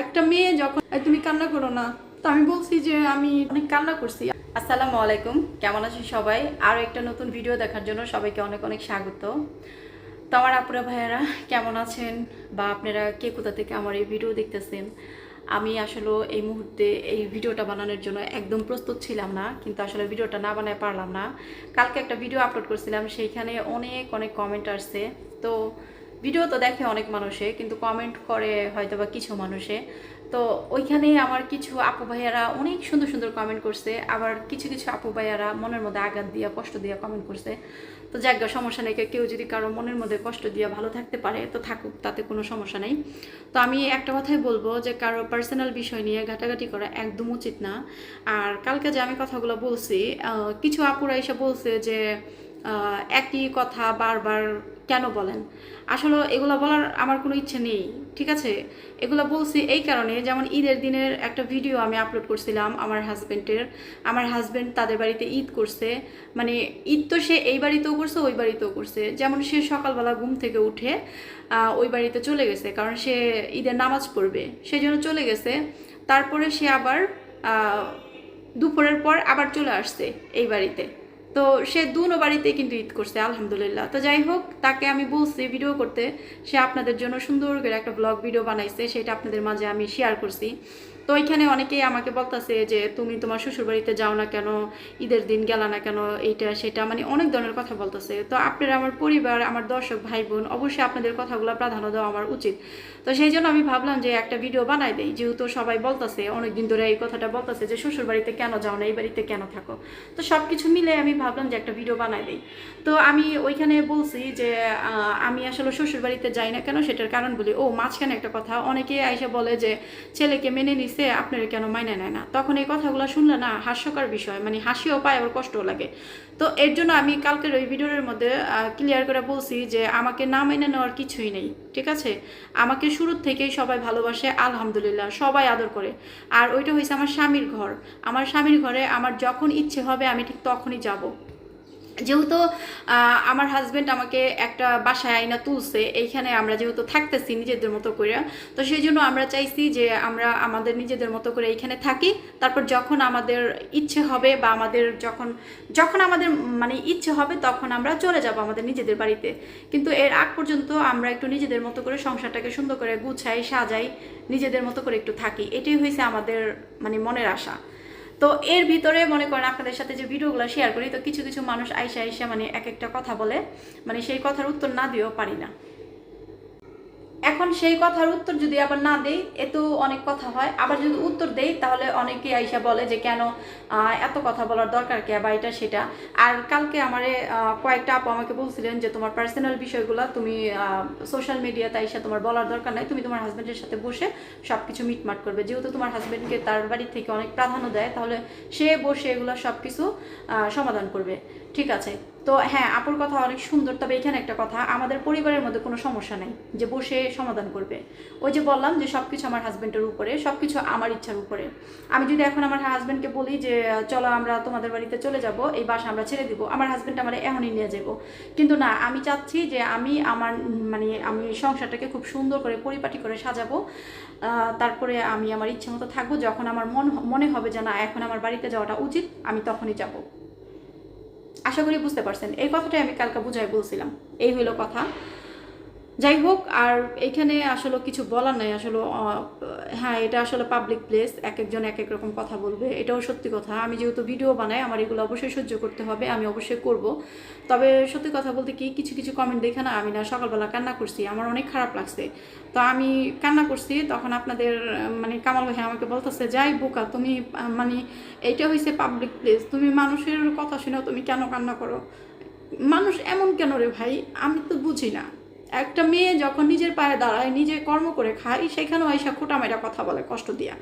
একটা মেয়ে যখন তুমি কান্না করো না। তো আমি বলছি যে, আমি অনেক কান্না করছি। আসসালামু আলাইকুম। কেমন আছেন সবাই? আরও একটা নতুন ভিডিও দেখার জন্য সবাইকে অনেক অনেক স্বাগত। তো আমার আপুরা ভাইয়ারা, কেমন আছেন? বা আপনারা কে কোথা থেকে আমার এই ভিডিও দেখতেছেন? আমি আসলে এই মুহূর্তে এই ভিডিওটা বানানোর জন্য একদম প্রস্তুত ছিলাম না, কিন্তু আসলে ভিডিওটা না বানায় পারলাম না। কালকে একটা ভিডিও আপলোড করছিলাম, সেইখানে অনেক অনেক কমেন্ট আসছে। তো ভিডিও তো দেখে অনেক মানুষে কিন্তু কমেন্ট করে হয়তো বা কিছু মানুষে। তো ওইখানে আমার কিছু আপু ভাইয়ারা অনেক সুন্দর সুন্দর কমেন্ট করছে আবার কিছু কিছু আপু ভাইয়ারা মনের মধ্যে আঘাত দিয়া কষ্ট দিয়া কমেন্ট করছে। তো গে, সমস্যা নেই কেউ যদি কারও মনের মধ্যে কষ্ট দিয়ে ভালো থাকতে পারে তো থাকুক তাতে কোনো সমস্যা নেই। তো আমি একটা কথাই বলব যে কারও পার্সোনাল বিষয় নিয়ে ঘাটাঘাটি করা একদম উচিত না। আর কালকে যে আমি কথাগুলো বলছি কিছু আপুরা এসে বলছে যে একই কথা বারবার কেন বলেন? আসলে এগুলো বলার আমার কোনো ইচ্ছে নেই, ঠিক আছে? এগুলো বলছি এই কারণে, যেমন ঈদের দিনের একটা ভিডিও আমি আপলোড করছিলাম আমার হাজব্যান্ডের আমার হাজব্যান্ড তাদের বাড়িতে ঈদ করছে। মানে ঈদ তো সে এই বাড়িতেও করছে, ওই বাড়িতেও করছে। যেমন সে সকালবেলা ঘুম থেকে উঠে ওই বাড়িতে চলে গেছে, কারণ সে ঈদের নামাজ পড়বে। সেই জন্য চলে গেছে। তারপরে সে আবার দুপুরের পর আবার চলে আসছে এই বাড়িতে। তো সে দুনো বাড়িতে কিন্তু ঈদ করছে, আলহামদুলিল্লাহ। তো যাই হোক, তাকে আমি বলছি ভিডিও করতে। সে আপনাদের জন্য সুন্দর করে একটা ব্লগ ভিডিও বানাইছে, সেটা আপনাদের মাঝে আমি শেয়ার করছি। তো ওইখানে অনেকেই আমাকে বলতেছে যে, তুমি তোমার শ্বশুর বাড়িতে যাও না কেন? ঈদের দিন গেলা না কেন? এইটা, সেটা। মানে অনেক ধরনের কথা বলতেছে। তো আপনারা আমার পরিবার, আমার দর্শক ভাই বোন অবশ্যই আপনাদের কথাগুলো প্রাধান্য দেওয়া আমার উচিত। তো সেই জন্য আমি ভাবলাম যে, একটা ভিডিও বানাই দেই। যেহেতু সবাই বলতেছে, অনেকদিন ধরে এই কথাটা বলতেছে যে শ্বশুর বাড়িতে কেন যাও না? এই বাড়িতে কেন থাকো? তো সব কিছু মিলে আমি ভাবলাম যে, একটা ভিডিও বানাই দেই। তো আমি ওইখানে বলছি যে আমি আসলে শ্বশুর বাড়িতে যাই না কেন? সেটার কারণ বলি। ও, মাঝখানে একটা কথা। অনেকে আইসা বলে যে, ছেলেকে মেনে নিছে আপনারা কেন মাইনে নেয় না? তখন এই কথাগুলো শুনলে না হাস্যকর বিষয় মানে হাসিও পায় আবার কষ্টও লাগে। তো এর জন্য আমি কালকের ওই ভিডিওর মধ্যে ক্লিয়ার করে বলছি যে আমাকে না মেনে নেওয়ার কিছুই নেই, ঠিক আছে? আমাকে শুরুর থেকেই সবাই ভালোবাসে, আলহামদুলিল্লাহ, সবাই আদর করে। আর ওইটা হয়েছে আমার স্বামীর ঘর। আমার স্বামীর ঘরে আমার যখন ইচ্ছে হবে আমি ঠিক তখনই যাব। যেহেতু আমার হাজবেন্ড আমাকে একটা বাসায় আইনা তুলছে, এইখানে আমরা যেহেতু থাকতেছি নিজেদের মতো করে, তো সেই জন্য আমরা চাইছি যে আমরা আমাদের নিজেদের মতো করে এইখানে থাকি, তারপর যখন আমাদের ইচ্ছে হবে বা আমাদের যখন যখন আমাদের মানে ইচ্ছে হবে তখন আমরা চলে যাব আমাদের নিজেদের বাড়িতে। কিন্তু এর আগ পর্যন্ত আমরা একটু নিজেদের মতো করে সংসারটাকে সুন্দর করে গুছাই, সাজাই, নিজেদের মতো করে একটু থাকি। এটাই হয়েছে আমাদের মানে মনের আশা। তো এর ভিতরে মনে করেন আপনাদের সাথে যে ভিডিওগুলো শেয়ার করি, তো কিছু কিছু মানুষ আইসা আইসা মানে এক একটা কথা বলে মানে সেই কথার উত্তর না দিয়েও পারি না। এখন সেই কথার উত্তর যদি আবার না দেই এতেও অনেক কথা হয়। আবার যদি উত্তর দেই, তাহলে অনেকে আইসা বলে যে, কেন এত কথা বলার দরকার কে? বা এটা, সেটা। আর কালকে আমারে কয়েকটা আপু আমাকে বলছিলেন যে, তোমার পার্সোনাল বিষয়গুলো তুমি সোশ্যাল মিডিয়াতে আইসা তোমার বলার দরকার নাই। তুমি তোমার হাজব্যান্ডের সাথে বসে সব কিছু মিটমাট করবে। যেহেতু তোমার হাজব্যান্ডকে তার বাড়ি থেকে অনেক প্রাধান্য দেয়, তাহলে সে বসে এগুলো সব কিছু সমাধান করবে। ঠিক আছে। তো হ্যাঁ আপুর কথা অনেক সুন্দর, তবে এখানে একটা কথা, আমাদের পরিবারের মধ্যে কোনো সমস্যা নেই, যে বসে সমাধান করবে। ওই যে বললাম যে সব কিছু আমার হাজব্যান্ডের উপরে সব কিছু আমার ইচ্ছার উপরে। আমি যদি এখন আমার হাজব্যান্ডকে বলি যে, চলো আমরা তোমাদের বাড়িতে চলে যাব, এই বাসা আমরা ছেড়ে দিব আমার হাজব্যান্ড আমার এখনই নিয়ে যাব কিন্তু না, আমি চাচ্ছি যে আমি আমার মানে আমি সংসারটাকে খুব সুন্দর করে পরিপাটি করে সাজাবো তারপরে আমি আমার ইচ্ছে মতো থাকব, যখন আমার মন মনে হবে যে না, এখন আমার বাড়িতে যাওয়াটা উচিত, আমি তখনই যাব। আশা করি বুঝতে পারছেন। এই কথাটাই আমি কালকে বুঝাই বলছিলাম। এই হইল কথা। যাই হোক, আর এইখানে আসলে কিছু বলার নাই। আসলে হ্যাঁ এটা আসলে পাবলিক প্লেস এক একজন এক এক রকম কথা বলবে, এটাও সত্যি কথা। আমি যেহেতু ভিডিও বানাই, আমার এগুলো অবশ্যই সহ্য করতে হবে, আমি অবশ্যই করব। তবে সত্যি কথা বলতে কি, কিছু কিছু কমেন্ট দেখে না, আমি না সকালবেলা কান্না করছি, আমার অনেক খারাপ লাগছে। তো আমি কান্না করছি, তখন আপনাদের মানে কামাল ভাই আমাকে বলতেছে, যাই বোকা, তুমি মানে এইটা হয়েছে পাবলিক প্লেস তুমি মানুষের কথা শুনে তুমি কেন কান্না করো? মানুষ এমন কেন রে ভাই? আমি তো বুঝি না। একটা মেয়ে যখন নিজের পায়ে দাঁড়ায়, নিজে কর্ম করে খায়, সেখানেও আইসা খোটা মেয়েরা কথা বলে, কষ্ট দিয়া।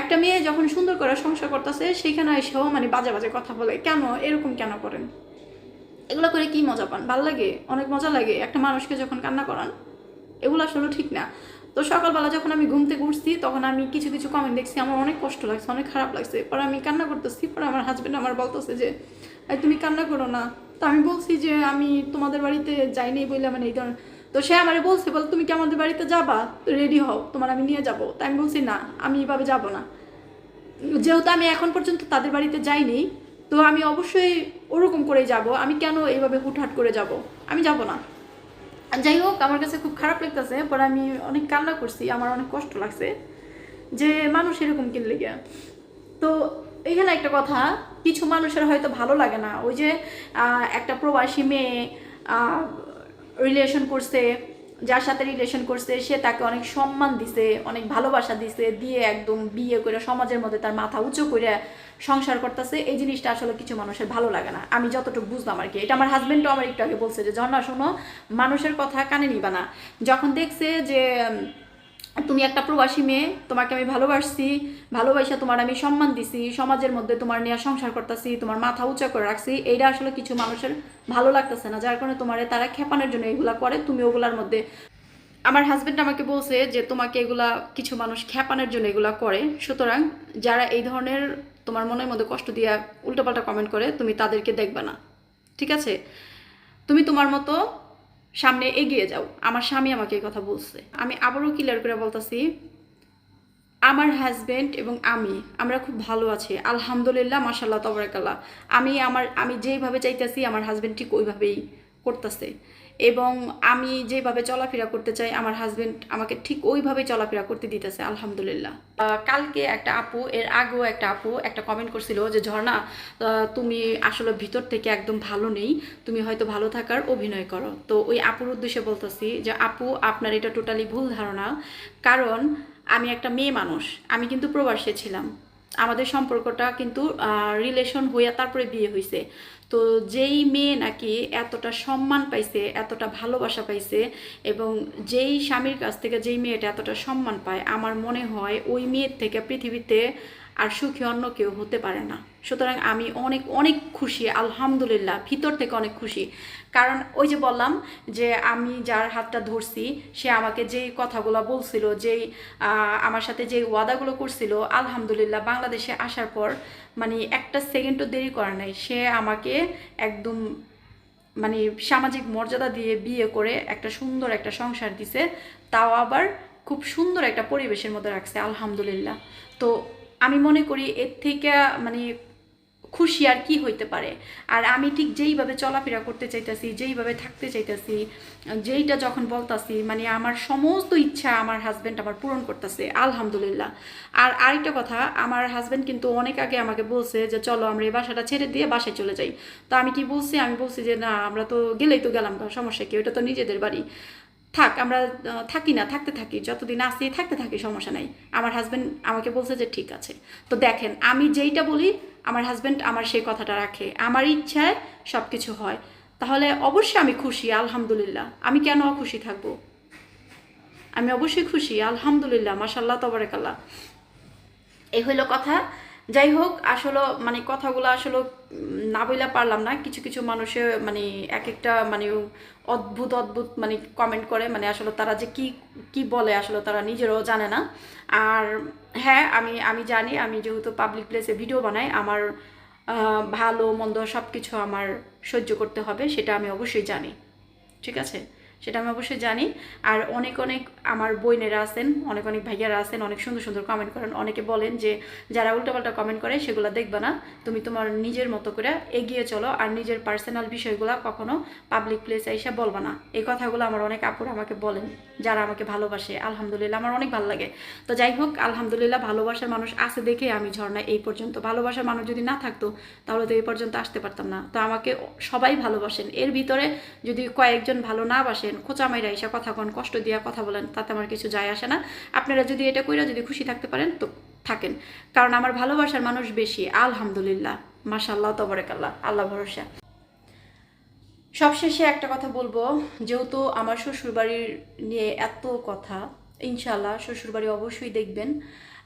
একটা মেয়ে যখন সুন্দর করে সংসার করতেছে, সেখানে এসেও মানে বাজে বাজে কথা বলে, কেন? এরকম কেন করেন? এগুলো করে কি মজা পান? ভালো লাগে? অনেক মজা লাগে? একটা মানুষকে যখন কান্না করান, এগুলো আসলে ঠিক না। তো সকালবেলা যখন আমি ঘুম থেকে উঠছি, তখন আমি কিছু কিছু কমেন্ট দেখছি, আমার অনেক কষ্ট লাগছে, অনেক খারাপ লাগছে। পরে আমি কান্না করতেছি, পরে আমার হাজব্যান্ড আমার বলতেছে যে তুমি কান্না করো না। তো আমি বলছি যে আমি তোমাদের বাড়িতে যাইনি বলে মানে এই ধরনের। তো সে আমারে বলছে, বল, তুমি কি আমাদের বাড়িতে যাবা? রেডি হও, তোমার আমি নিয়ে যাব। তাই আমি বলছি, না, আমি এভাবে যাব না। যেহেতু আমি এখন পর্যন্ত তাদের বাড়িতে যাইনি তো আমি অবশ্যই ওরকম করে যাব। আমি কেন এইভাবে হুটহাট করে যাব? আমি যাব না। যাই হোক, আমার কাছে খুব খারাপ লাগতেছে, পরে আমি অনেক কান্না করছি, আমার অনেক কষ্ট লাগছে, যে মানুষ এরকম কিনলে গিয়া। তো এখানে একটা কথা, কিছু মানুষের হয়তো ভালো লাগে না। ওই যে একটা প্রবাসী মেয়ে রিলেশন করছে, যার সাথে রিলেশন করছে, সে তাকে অনেক সম্মান দিছে, অনেক ভালোবাসা দিছে, দিয়ে একদম বিয়ে করে সমাজের মধ্যে তার মাথা উঁচু করে সংসার করতেছে। এই জিনিসটা আসলে কিছু মানুষের ভালো লাগে না। আমি যতটুকু বুঝলাম আর কি। এটা আমার হাজব্যান্ডও আমার একটু আগে বলছে যে ঝর্ণা শোনো, মানুষের কথা কানে নিবা না। যখন দেখছে যে তুমি একটা প্রবাসী মেয়ে, তোমাকে আমি ভালোবাসছি, ভালোবাসা তোমার আমি সম্মান দিছি, সমাজের মধ্যে তোমার নিয়ে সংসার করতেছি, তোমার মাথা উঁচা করে রাখছি, এইটা আসলে কিছু মানুষের ভালো লাগতেছে না, যার কারণে তোমার তারা খেপানোর জন্য এগুলা করে, তুমি ওগুলার মধ্যে আমার হাজবেন্ড আমাকে বলছে যে তোমাকে এগুলা কিছু মানুষ খেপানোর জন্য এগুলা করে, সুতরাং যারা এই ধরনের তোমার মনের মধ্যে কষ্ট দিয়া উল্টোপাল্টা কমেন্ট করে, তুমি তাদেরকে দেখবে না, ঠিক আছে? তুমি তোমার মতো সামনে এগিয়ে যাও। আমার স্বামী আমাকে এই কথা বলছে। আমি আবারও ক্লিয়ার করে বলতেছি, আমার হাজব্যান্ড এবং আমি, আমরা খুব ভালো আছি। আলহামদুলিল্লাহ মাসাল্লাহ তবরাকাল্লাহ। আমি আমার, আমি যেইভাবে চাইতেছি, আমার হাজব্যান্ড ঠিক ওইভাবেই করতেছে। এবং আমি যেভাবে চলাফেরা করতে চাই, আমার হাজবেন্ড আমাকে ঠিক ওইভাবে চলাফেরা করতে দিতেছে, আলহামদুলিল্লাহ। কালকে একটা আপু, এর আগেও একটা আপু একটা কমেন্ট করছিল যে, ঝর্ণা তুমি আসলে ভিতর থেকে একদম ভালো নেই, তুমি হয়তো ভালো থাকার অভিনয় করো। তো ওই আপুর উদ্দেশ্যে বলতেছি যে, আপু, আপনার এটা টোটালি ভুল ধারণা। কারণ আমি একটা মেয়ে মানুষ, আমি কিন্তু প্রবাসে ছিলাম। আমাদের সম্পর্কটা কিন্তু রিলেশন হইয়া তারপরে বিয়ে হয়েছে তো যেই মেয়ে নাকি এতটা সম্মান পাইছে, এতটা ভালোবাসা পাইছে এবং যেই স্বামীর কাছ থেকে যেই মেয়েটা এতটা সম্মান পায়, আমার মনে হয় ওই মেয়ের থেকে পৃথিবীতে আর সুখী অন্য কেউ হতে পারে না। সুতরাং আমি অনেক অনেক খুশি, আলহামদুলিল্লাহ, ভিতর থেকে অনেক খুশি। কারণ ওই যে বললাম যে আমি যার হাতটা ধরছি, সে আমাকে যেই কথাগুলো বলছিল, যেই আমার সাথে যে ওয়াদাগুলো করছিল, আলহামদুলিল্লাহ বাংলাদেশে আসার পর মানে একটা সেকেন্ডও দেরি করে নাই। সে আমাকে একদম মানে সামাজিক মর্যাদা দিয়ে বিয়ে করে একটা সুন্দর একটা সংসার দিছে, তাও আবার খুব সুন্দর একটা পরিবেশের মধ্যে রাখছে, আলহামদুলিল্লাহ। তো আমি মনে করি এর থেকে মানে খুশি আর কি হইতে পারে। আর আমি ঠিক যেইভাবে চলাফেরা করতে চাইতেছি, যেইভাবে থাকতে চাইতেছি, যেইটা যখন বলতাছি মানে আমার সমস্ত ইচ্ছা আমার হাজব্যান্ড আমার পূরণ করতেছে, আলহামদুলিল্লাহ। আর আরেকটা কথা, আমার হাজব্যান্ড কিন্তু অনেক আগে আমাকে বলছে যে, চলো, আমরা এই বাসাটা ছেড়ে দিয়ে বাসায় চলে যাই। তো আমি কি বলছি? আমি বলছি যে, না, আমরা তো গেলেই তো গেলাম সমস্যা কি? ওটা তো নিজেদের বাড়ি। থাক, আমরা থাকি না, থাকতে থাকি, যতদিন আসি থাকতে থাকি, সমস্যা নাই। আমার হাজব্যান্ড আমাকে বলছে যে ঠিক আছে। তো দেখেন, আমি যেইটা বলি, আমার হাজব্যান্ড আমার সেই কথাটা রাখে। আমার ইচ্ছায় সব কিছু হয়। তাহলে অবশ্যই আমি খুশি, আলহামদুলিল্লাহ। আমি কেন খুশি থাকব? আমি অবশ্যই খুশি, আলহামদুলিল্লাহ মাসাল্লাহ তবরেকাল্লাহ। এই হইল কথা। যাই হোক, আসলে মানে কথাগুলো আসলে না বইলা পারলাম না। কিছু কিছু মানুষে মানে এক একটা মানে অদ্ভুত অদ্ভুত মানে কমেন্ট করে মানে আসলে তারা যে কি কি বলে আসলে তারা নিজেরও জানে না। আর হ্যাঁ আমি আমি জানি, আমি যেহেতু পাবলিক প্লেসে ভিডিও বানাই, আমার ভালো, মন্দ সব কিছু আমার সহ্য করতে হবে, সেটা আমি অবশ্যই জানি। ঠিক আছে? সেটা আমি অবশ্যই জানি। আর অনেক অনেক আমার বোনেরা আছেন, অনেক অনেক ভাইয়ারা আছেন, অনেক সুন্দর সুন্দর কমেন্ট করেন। অনেকে বলেন যে, যারা উল্টোপাল্টা কমেন্ট করে, সেগুলো দেখবে না। তুমি তোমার নিজের মতো করে এগিয়ে চলো আর নিজের পার্সোনাল বিষয়গুলো কখনো পাবলিক প্লেসে এসে বলবা না। এই কথাগুলো আমার অনেক আপুরা আমাকে বলেন, যারা আমাকে ভালোবাসে। আলহামদুলিল্লাহ, আমার অনেক ভালো লাগে। তো যাই হোক, আলহামদুলিল্লাহ, ভালোবাসার মানুষ আছে দেখে আমি ঝর্ণা এই পর্যন্ত। ভালোবাসার মানুষ যদি না থাকতো, তাহলে তো এই পর্যন্ত আসতে পারতাম না। তো আমাকে সবাই ভালোবাসেন। এর ভিতরে যদি কয়েকজন ভালো না বাসেন, খোঁচা মাইরা এসে কথা কন, কষ্ট দিয়া কথা বলেন তাতে আমার কিছু যায় আসে না। আপনারা যদি এটা কইরা যদি খুশি থাকতে পারেন, তো থাকেন। কারণ আমার ভালোবাসার মানুষ বেশি, আলহামদুলিল্লাহ। মাশাল্লাহ তবরেকাল্লাহ, আল্লাহ ভরসা। সবশেষে একটা কথা বলব, যেহেতু আমার শ্বশুরবাড়ির নিয়ে এত কথা ইনশাল্লাহ শ্বশুরবাড়ি অবশ্যই দেখবেন।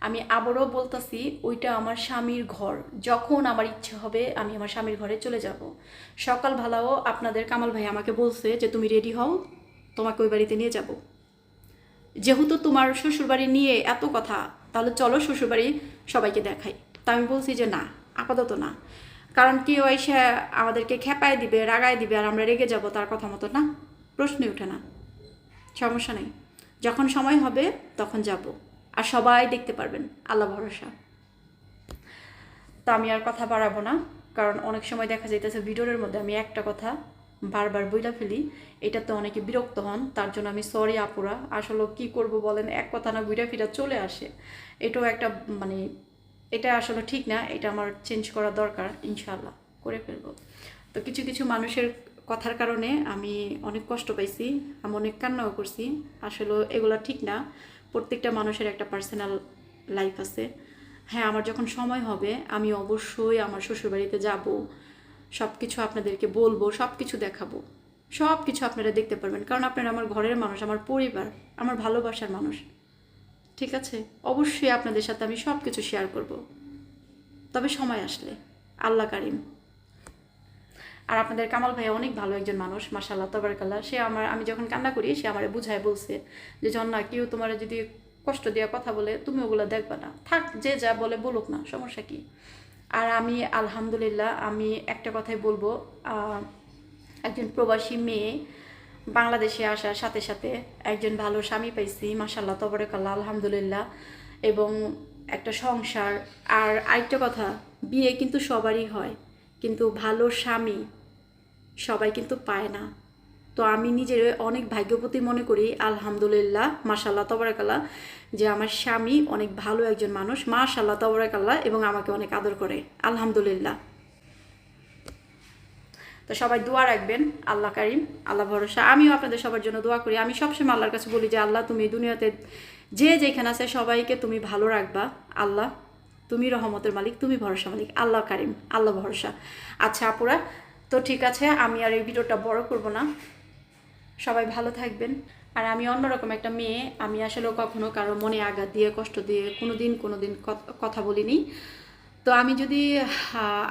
আমি আবারও বলতাছি, ওইটা আমার স্বামীর ঘর। যখন আমার ইচ্ছে হবে, আমি আমার স্বামীর ঘরে চলে যাব। সকাল ভালাও আপনাদের কামাল ভাই আমাকে বলছে যে, তুমি রেডি হও, তোমাকে ওই বাড়িতে নিয়ে যাব। যেহেতু তোমার শ্বশুরবাড়ি নিয়ে এত কথা, তাহলে চলো শ্বশুরবাড়ি সবাইকে দেখাই। তা আমি বলছি যে না, আপাতত না। কারণ কেউ এসে আমাদেরকে খেপায় দিবে, রাগায় দিবে, আর আমরা রেগে যাব তার কথা মতো না। প্রশ্নই ওঠে না। সমস্যা নেই। যখন সময় হবে, তখন যাব। আর সবাই দেখতে পারবেন, আল্লাহ ভরসা। তা আমি আর কথা বাড়াবো না, কারণ অনেক সময় দেখা যাইতেছে ভিডিওর মধ্যে আমি একটা কথা বারবার বইলা ফেলি, এটাতে অনেকে বিরক্ত হন, তার জন্য আমি সরি আপুরা, আসলে কি করব বলেন, এক কথা না বুইরা ফিরা চলে আসে। এটাও একটা মানে এটা আসলে ঠিক না, এটা আমার চেঞ্জ করা দরকার ইনশাল্লাহ করে ফেলব। তো কিছু কিছু মানুষের কথার কারণে আমি অনেক কষ্ট পাইছি, আমি অনেক কান্নাও করছি, আসলে এগুলো ঠিক না, প্রত্যেকটা মানুষের একটা পার্সোনাল লাইফ আছে। হ্যাঁ আমার যখন সময় হবে, আমি অবশ্যই আমার শ্বশুরবাড়িতে যাব সব কিছু আপনাদেরকে বলব সব কিছু দেখাবো। সব কিছু আপনারা দেখতে পারবেন। কারণ আপনারা আমার ঘরের মানুষ, আমার পরিবার, আমার ভালোবাসার মানুষ। ঠিক আছে? অবশ্যই আপনাদের সাথে আমি সব কিছু শেয়ার করব। তবে সময় আসলে। আল্লাহ কারিম। আর আপনাদের কামাল ভাই অনেক ভালো একজন মানুষ মাসাল্লাহ তবরকাল্লাহ। সে আমার, আমি যখন কান্না করি, সে আমারে বুঝায়, বলছে যে, জন্না, কেউ তোমার যদি কষ্ট দেওয়া কথা বলে, তুমি ওগুলো দেখবা না। থাক, যে যা বলে বলুক না, সমস্যা কি? আর আমি, আলহামদুলিল্লাহ, আমি একটা কথাই বলব একজন প্রবাসী মেয়ে বাংলাদেশে আসার সাথে সাথে একজন ভালো স্বামী পাইছি মাসাল্লাহ তবরকাল্লাহ, আলহামদুলিল্লাহ, এবং একটা সংসার। আর আরেকটা কথা, বিয়ে কিন্তু সবারই হয়, কিন্তু ভালো স্বামী সবাই কিন্তু পায় না। তো আমি নিজের অনেক ভাগ্যবতী মনে করি, আলহামদুলিল্লাহ মাশাল্লাহ তবরাকাল্লাহ, যে আমার স্বামী অনেক ভালো একজন মানুষ মাশাল্লাহ তবরাকাল্লাহ, এবং আমাকে অনেক আদর করে, আলহামদুলিল্লাহ। তো সবাই দোয়া রাখবেন, আল্লাহ কারিম, আল্লাহ ভরসা। আমিও আপনাদের সবার জন্য দোয়া করি। আমি সবসময় আল্লাহর কাছে বলি যে, আল্লাহ তুমি দুনিয়াতে যে যেখানে আছে সবাইকে তুমি ভালো রাখবা। আল্লাহ তুমি রহমতের মালিক, তুমি ভরসা মালিক, আল্লাহ কারিম, আল্লাহ ভরসা। আচ্ছা আপুরা, তো ঠিক আছে, আমি আর এই ভিডিওটা বড় করব না। সবাই ভালো থাকবেন। আর আমি অন্যরকম একটা মেয়ে, আমি আসলে কখনো কারও মনে আঘাত দিয়ে, কষ্ট দিয়ে কোনো দিন কোনো দিন কথা বলিনি। তো আমি যদি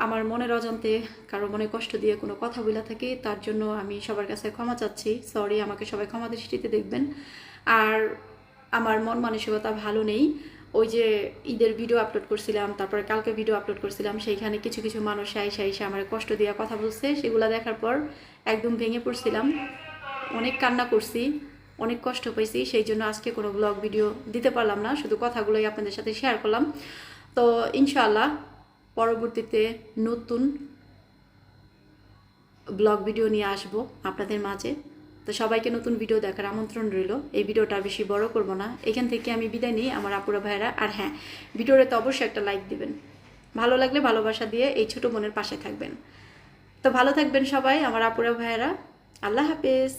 আমার মনের অজান্তে কারও মনে কষ্ট দিয়ে কোনো কথা বলে থাকি, তার জন্য আমি সবার কাছে ক্ষমা চাচ্ছি। সরি আমাকে সবাই ক্ষমা দৃষ্টিতে দেখবেন। আর আমার মন মানসিকতা ভালো নেই। ওই যে ঈদের ভিডিও আপলোড করছিলাম, তারপরে কালকে ভিডিও আপলোড করছিলাম, সেইখানে কিছু কিছু মানুষ আইসা আইসা আমার কষ্ট দিয়ে কথা বলছে। সেগুলো দেখার পর একদম ভেঙে পড়ছিলাম। অনেক কান্না করছি, অনেক কষ্ট পাইছি, সেই জন্য আজকে কোনো ব্লগ ভিডিও দিতে পারলাম না, শুধু কথাগুলোই আপনাদের সাথে শেয়ার করলাম। তো ইনশাআল্লাহ পরবর্তীতে নতুন ব্লগ ভিডিও নিয়ে আসব আপনাদের মাঝে। তো সবাইকে নতুন ভিডিও দেখার আমন্ত্রণ রইল। এই ভিডিওটা বেশি বড় করব না। এখান থেকে আমি বিদায় নিই আমার আপুরা ভাইয়েরা। আর হ্যাঁ ভিডিওতে তো অবশ্যই একটা লাইক দিবেন। ভালো লাগলে ভালোবাসা দিয়ে এই ছোট বোনের পাশে থাকবেন। তো ভালো থাকবেন সবাই, আমার আপুরা ভাইয়েরা। আল্লাহ হাফেজ।